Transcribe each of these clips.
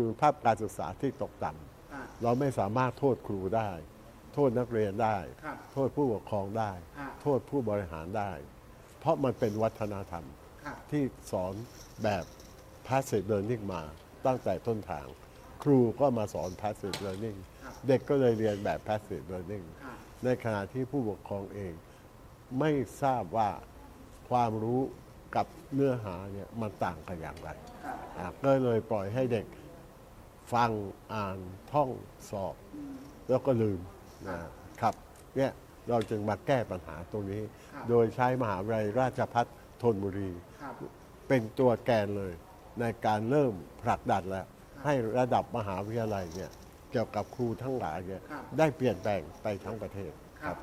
คุณภาพการศึกษาที่ตกต่ำอ่าเราไม่สามารถโทษครูได้ โทษนักเรียนได้ครับโทษผู้ปกครองได้อ่าโทษผู้บริหารได้ เพราะมันเป็นวัฒนธรรมครับที่สอนแบบ passive learning มาตั้งแต่ต้นทาง ครูก็มาสอน passive learning ครับเด็กก็เลยเรียนแบบ passive learning ครับในขณะที่ผู้ปกครองเอง ไม่ทราบว่าความรู้กับเนื้อหาเนี่ยมันต่างกันอย่างไรครับอะก็เลยปล่อยให้เด็ก ฟังอ่านท่องสอบ แล้วก็ลืมนะครับเนี่ยเราจึงมาแก้ปัญหาตรงนี้ครับโดยใช้มหาวิทยาลัยราชพัฒธนบุรีครับเป็นตัวแกนเลย ในการเริ่มผลักดันแล้ว ให้ระดับมหาวิทยาลัยเนี่ยเกี่ยวกับครูทั้งหลายเนี่ยครับได้เปลี่ยนแปลงไปทั้งประเทศครับ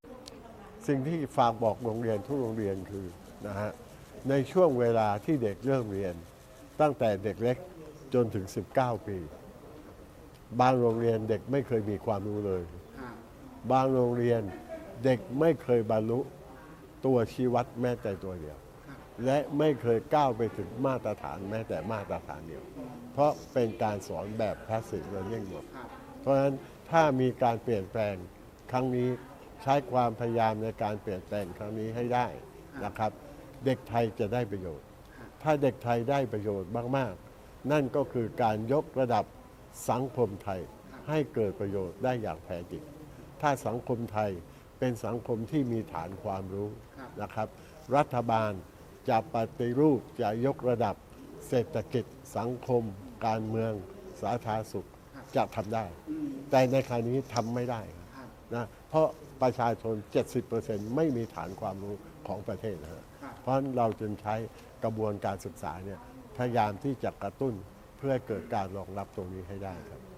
สิ่งที่ฝากบอกโรงเรียนทุกโรงเรียนคือนะฮะในช่วงเวลาที่เด็กเริ่มเรียน ตั้งแต่เด็กเล็กจนถึง 19 ปี บางโรงเรียนเด็กไม่เคยมีความรู้เลยอ่าบางโรงเรียนเด็กไม่เคยบรรลุตัวชี้วัดแม้แต่ตัวเดียวครับและไม่เคยก้าวไปถึงมาตรฐานแม้แต่มาตรฐานเดียว เพราะเป็นการสอนแบบ passive learning หมดครับเพราะฉะนั้นถ้ามีการเปลี่ยนแปลงครั้งนี้ใช้ความพยายามในการเปลี่ยนแปลงครั้งนี้ให้ได้นะครับ เด็กไทยจะได้ประโยชน์ ถ้าเด็กไทยได้ประโยชน์มาก ๆ นั่นก็คือการยกระดับ สังคมไทยให้เกิดประโยชน์ได้อย่างแท้จริง ถ้าสังคมไทยเป็นสังคมที่มีฐานความรู้ครับนะครับ รัฐบาลจะปฏิรูปจะยกระดับเศรษฐกิจสังคม การเมืองสาธารณสุขจะทำได้อืมแต่ในคราวนี้ทำไม่ได้ครับครับนะเพราะประชาชน 70%ไม่มีฐานความรู้ของประเทศนะฮะครับเพราะฉะนั้นเราจึงใช้กระบวนการศึกษาเนี่ยพยายามที่จะกระตุ้น เพื่อเกิดการรองรับตรงนี้ให้ได้ครับ